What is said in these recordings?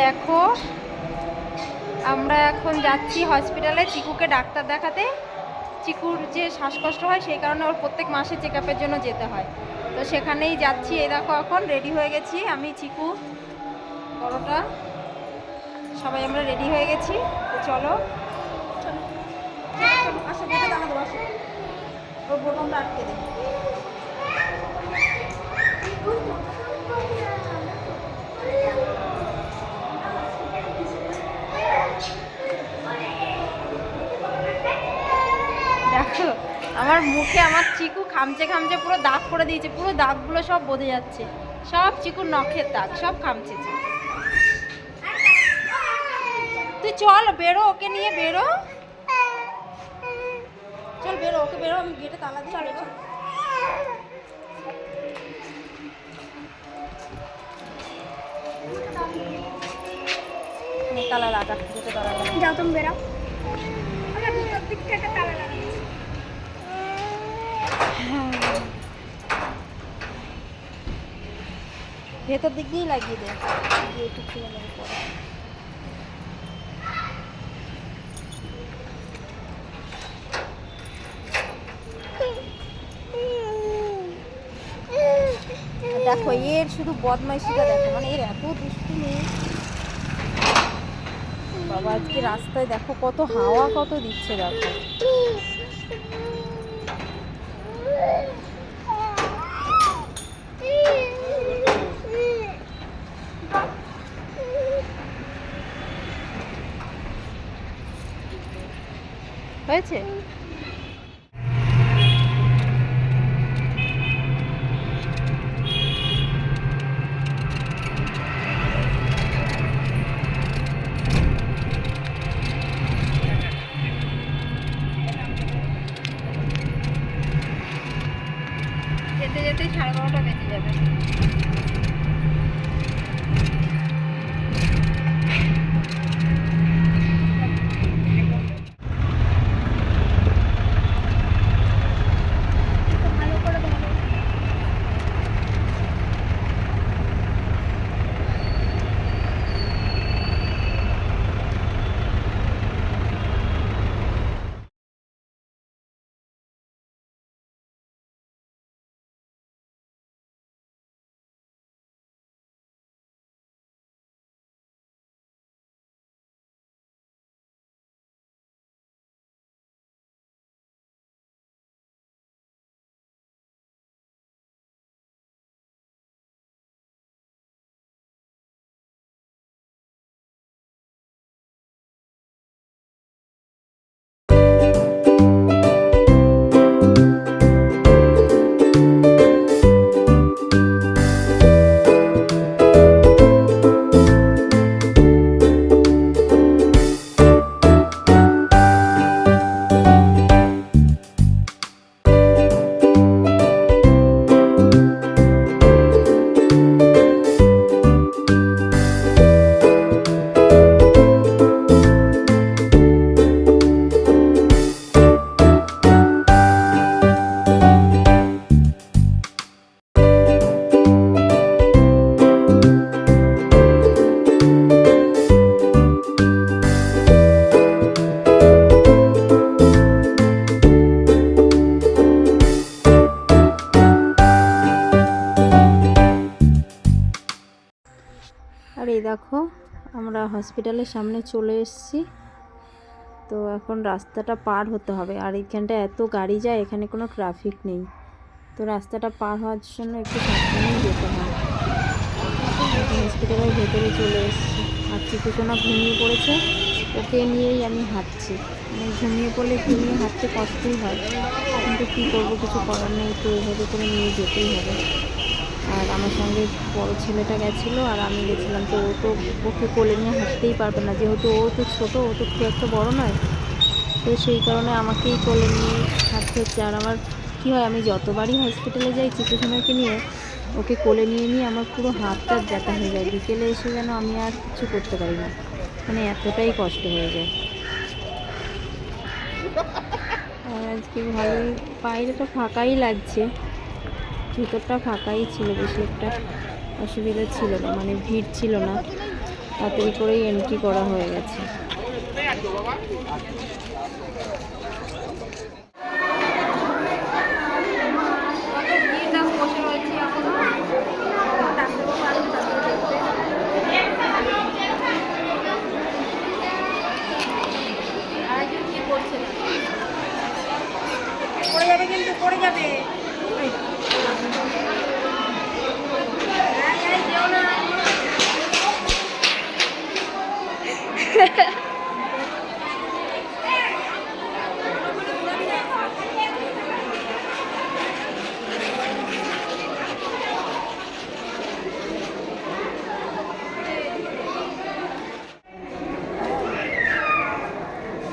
দেখো আমরা এখন যাচ্ছি হসপিটালে চিকুকে ডাক্তার দেখাতে। চিকুর যে শ্বাসকষ্ট হয় সেই কারণে ওর প্রত্যেক মাসে চেক আপের জন্য যেতে হয়। তো সেখানেই যাচ্ছি এই দেখো এখন রেডি হয়ে গেছি আমি চিকু বড়টা। সবাই আমরা রেডি হয়ে গেছি তো চলো। আসো গেটে দাঁড়া দেবো আসো ওর বোতামটা আটকে দে দেখো আমার মুখে আমার চিকু খামচে খামচে পুরো দাগ করে দিয়েছে পুরো দাগগুলো সব বোঝা যাচ্ছে। সব চিকুর নখের দাগ সব খামচেছে তুই চল বেরো ওকে নিয়ে বেরো। চল বেরো ওকে বেরো আমি গেটে তালা দিই বেরো। নে, তালা লাগা তালা লাগা যাও তুমি বেরাও দিক থেকে তালা লাগাচ্ছি ভেতর দিক দিয়েই লাগিয়ে দিয়ে দেখো, এর শুধু বদমাইশিটা দেখো মানে এর এত দুষ্টুমি। বাবা, আজকে রাস্তায় দেখো কত হাওয়া, কত দিচ্ছে দেখো। হয়েছে? দেখো, আমরা হসপিটালের সামনে চলে এসেছি। তো এখন রাস্তাটা পার হতে হবে। আর এইখানটা এত গাড়ি যায়, এখানে কোনো ট্রাফিক নেই। তো রাস্তাটা পার হওয়ার জন্য একটু সাবধানেই যেতে হয়। হসপিটালের ভেতরে চলে এসেছি। আর চিকুসোনা ঘুমিয়ে পড়েছে। ওকে নিয়েই আমি হাঁটছি। মানে ঘুমিয়ে পড়লে ঘুমিয়ে হাঁটতে কষ্টই হয়। কিন্তু কী করব, কিছু করার নেই। তো এভাবে করে নিয়ে যেতেই হবে। আর আমার সঙ্গে বড় ছেলেটা গেছিল আর আমি গেছিলাম তো ও তো ওকে কোলে নিয়ে হাঁটতেই পারবে না, যেহেতু ও তো ছোটো, ও তো খুব একটা বড় নয়। তো সেই কারণে আমাকেই কোলে নিয়ে হাঁটতে হচ্ছে। আর আমার কী হয়, আমি যতবারই হসপিটালে যাই চিকিৎসাকে নিয়ে, ওকে কোলে নিয়ে নিয়ে আমার পুরো হাতটা ব্যথা হয়ে যায়। বিকেলে এসে যেন আমি আর কিছু করতে পারি না। মানে এতটাই কষ্ট হয়ে যায়। আর আজকে ভালোই বাইরেটা ফাঁকাই লাগছে। ভিতরটা ফাঁকাই ছিল বেশি একটা অসুবিধা ছিল না মানে ভিড় ছিল না। তাড়াতাড়ি করেই এন্ট্রি করা হয়ে গেছে। পড়ে যাবে কিন্তু পড়ে যাবে এই, এই, যেও না।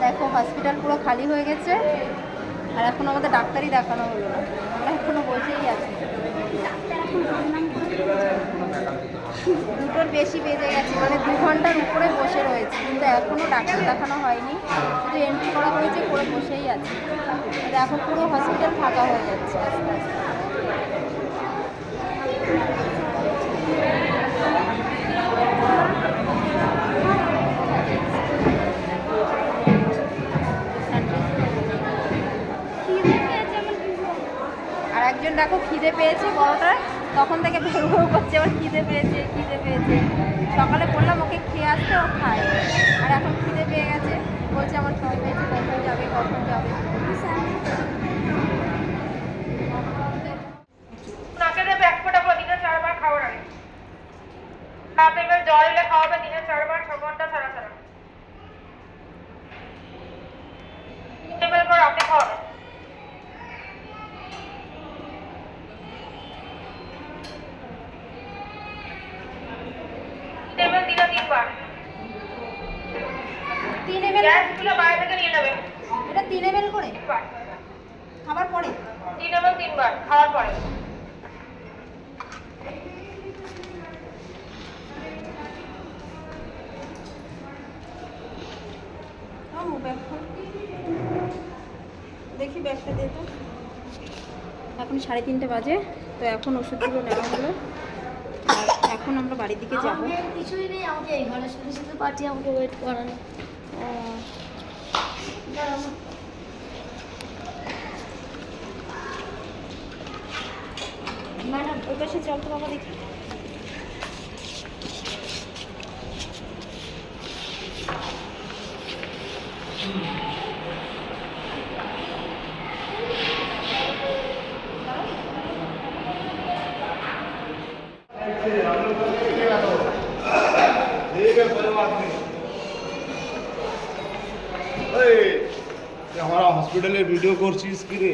দেখো হসপিটাল পুরো খালি হয়ে গেছে। আর এখন আমাদের ডাক্তারই দেখানো হলো আমরা এখনও বসেই আছি। দুটোর বেশি বেজে গেছে। মানে দু ঘণ্টার উপরে বসে রয়েছে। কিন্তু এখনও ডাক্তার দেখানো হয়নি। শুধু এন্ট্রি করা হয়েছে করে বসেই আছে। দেখো পুরো হসপিটাল ফাঁকা হয়ে যাচ্ছে। আস্তে আস্তে খিদে পেয়েছে বড়টা, তখন থেকে ভেউ ভেউ করছে আমার খিদে পেয়েছে খিদে পেয়েছে। সকালে বললাম, ওকে খেয়ে আসতে, ও খায়। আর এখন খিদে পেয়ে গেছে। বলছে আমার খিদে পেয়েছে কখন যাবে কখন যাবে। তিন এম গ্যাসগুলো বাইরে থেকে নিয়ে নেবে। এটা তিন করে? খাবার পরে। তিন এম তিনবার খাওয়ার পরে। দেখি ব্যাগটা দিয়ে তো। এখন সাড়ে তিনটে বাজে তো এখন ওষুধগুলো নেওয়া হলো। এখন আমরা বাড়ির দিকে যাব। কিছুই নেই আমাকে এই ঘরে শুধু শুধু পার্টি আমাকে ওয়েট করানো। ম্যাডাম ওই পাশে চল তো বাবা দেখি। ভিডিও করছিস কি রে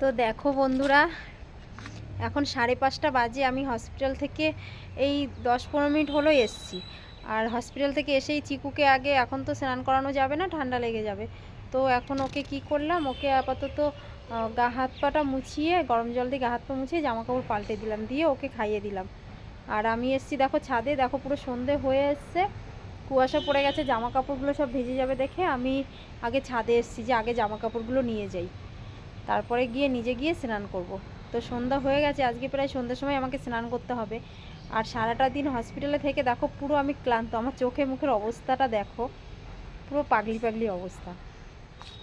তো দেখো বন্ধুরা, এখন সাড়ে পাঁচটা বাজে, আমি হসপিটাল থেকে এই দশ পনেরো মিনিট হলো এসছি। আর হসপিটাল থেকে এসেই চিকুকে আগে এখন তো স্নান করানো যাবে না, ঠান্ডা লেগে যাবে। তো এখন ওকে কি করলাম, ওকে আপাতত গা হাত পাটা মুছিয়ে, গরম জল দিয়ে গা হাত পা মুছিয়ে জামা কাপড় পাল্টে দিলাম, দিয়ে ওকে খাইয়ে দিলাম। আর আমি এসছি দেখো ছাদে, দেখো পুরো সন্ধে হয়ে এসছে। কুয়াশা পড়ে গেছে জামা কাপড়গুলো সব ভিজে যাবে দেখে আমি আগে ছাদে এসছি যে আগে জামা কাপড়গুলো নিয়ে যাই। তারপরে গিয়ে নিজে গিয়ে স্নান করব। তো সন্ধ্যা হয়ে গেছে, আজকে প্রায় সন্ধ্যার সময় আমাকে স্নান করতে হবে। আর সারাটা দিন হসপিটালে থেকে দেখো পুরো আমি ক্লান্ত, আমার চোখে মুখের অবস্থাটা দেখো, পুরো পাগলি পাগলি অবস্থা।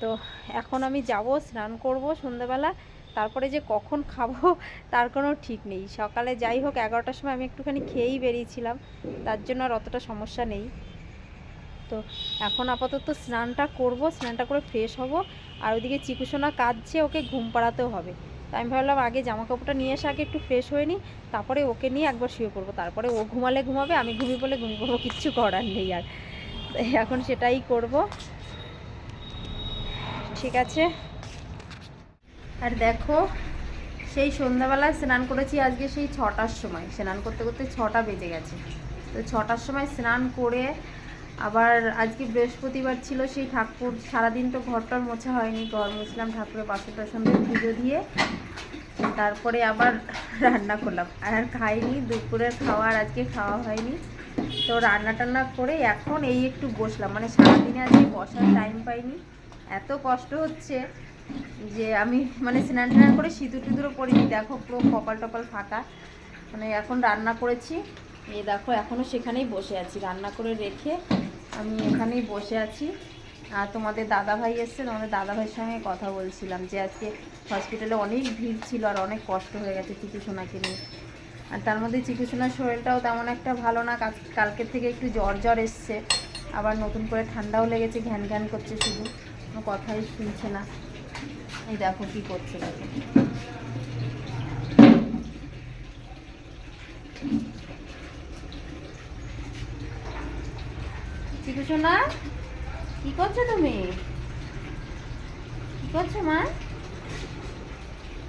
তো এখন আমি যাব, স্নান করব সন্ধ্যাবেলা, তারপরে যে কখন খাব তার কোনো ঠিক নেই। সকালে যাই হোক, এগারোটার সময় আমি একটুখানি খেয়েই বেরিয়েছিলাম, তার জন্য আর অতটা সমস্যা নেই। তো এখন আপাতত স্নানটা করব, স্নানটা করে ফ্রেশ হব, আর ওইদিকে চিকুসোনা কাঁদছে, ওকে ঘুম পাড়াতেও হবে। তো আমি ভাবলাম আগে জামা কাপড়টা নিয়ে এসে আগে একটু ফ্রেশ হয়ে নিই, তারপরে ওকে নিয়ে একবার শুয়ে পড়ব। তারপরে ও ঘুমালে ঘুমাবে, আমি ঘুমিয়ে পড়লে ঘুমিয়ে পড়ব, কিচ্ছু করার নেই আর। এখন সেটাই করব। ঠিক আছে। আর দেখো, সেই সন্ধ্যাবেলায় স্নান করেছি, আজকে সেই ছটার সময়। স্নান করতে করতে ছটা বেজে গেছে। তো ছটার সময় স্নান করে আবার আজকে বৃহস্পতিবার ছিল সেই ঠাকুর, সারাদিন তো ঘরটার মোছা হয়নি ঘর মুছলাম ঠাকুরের বাসন টাসন পুজো দিয়ে তারপরে আবার রান্না করলাম। আর খাইনি, দুপুরের খাওয়ার আজকে খাওয়া হয়নি। তো রান্না টান্না করে এখন এই একটু বসলাম। মানে সারাদিনে আজকে বসার টাইম পাইনি। এত কষ্ট হচ্ছে যে আমি মানে স্নান টান করে সিঁদুর টিঁদুরও পরিনি। দেখো পুরো কপাল টপাল ফাঁকা মানে এখন রান্না করেছি। এই দেখো এখনও সেখানেই বসে আছি। রান্না করে রেখে আমি এখানেই বসে আছি। আর তোমাদের দাদা ভাই এসছে, তোমাদের দাদা ভাইয়ের সঙ্গে কথা বলছিলাম যে আজকে হসপিটালে অনেক ভিড় ছিল আর অনেক কষ্ট হয়ে গেছে চিকু সোনাকে নিয়ে। আর তার মধ্যে চিকু সোনার শরীরটাও তেমন একটা ভালো না, কাল- কালকের থেকে একটু জ্বর জ্বর এসছে। আবার নতুন করে ঠান্ডাও লেগেছে, ঘ্যান ঘ্যান করছে শুধু। কোনো কথাই শুনছে না। এই দেখো কী করছে দেখো। চিকু সোনা কি করছ তুমি? কি করছ, মা?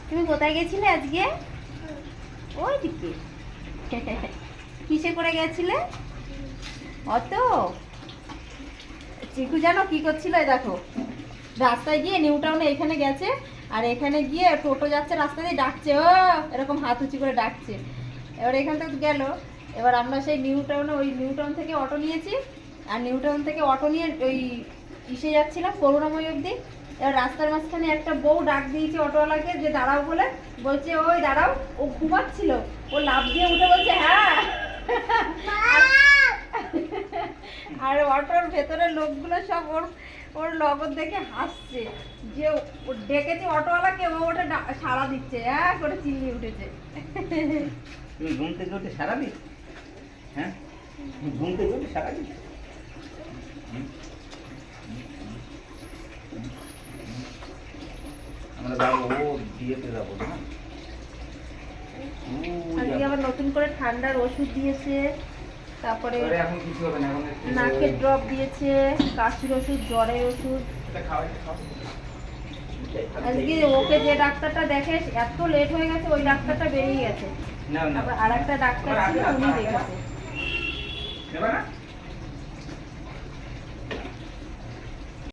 তুমি কোথায় গেছিলে আজকে? ওই দিকে। কিসে করে গেছিলে? অত চিকু জানো কি করছিল দেখো। রাস্তায় গিয়ে নিউ টাউনে এখানে গেছে, আর এখানে গিয়ে টোটো যাচ্ছে, রাস্তা দিয়ে ডাকছে, ও, এরকম হাত উঁচু করে ডাকছে। এবার এখান থেকে গেল। এবার আমরা সেই নিউ টাউনে, ওই নিউ টাউন থেকে অটো নিয়েছি। আর নিউ টাউন থেকে অটো নিয়ে ওই ইসে যাচ্ছিলাম করুণাময় অব্দি এবার রাস্তার মাঝখানে একটা বউ ডাক দিয়েছে অটোওয়ালাকে যে দাঁড়াও বলে। বলছে ওই দাঁড়াও ও ঘুমাচ্ছিল। ও লাভ দিয়ে উঠে বলছে হ্যাঁ। আর অটোর ভেতরের লোকগুলো সব ওর ওর লগর দেখে হাসছে। যে ও ডেকেছে অটোওয়ালাকে ও ওটা সাড়া দিচ্ছে হ্যাঁ করে চিল্লিয়ে উঠেছে। ঘুম থেকে উঠে সারা দিচ্ছে? হ্যাঁ? ঘুম থেকে উঠে সারা দিন আমরা যাব ও বিয়েতে যাব না? আজকে আবার নতুন করে ঠান্ডার ওষুধ দিয়েছে তারপরে এখন কিছু হবে না এখন নাকের ড্রপ দিয়েছে কাশির ওষুধ জ্বরের ওষুধ। আজকে ওকে যে ডাক্তারটা দেখে এত লেট হয়ে গেছে ওই ডাক্তারটা বেরিয়ে গেছে। আর একটা ডাক্তার ছিল উনি দেখেছে। না?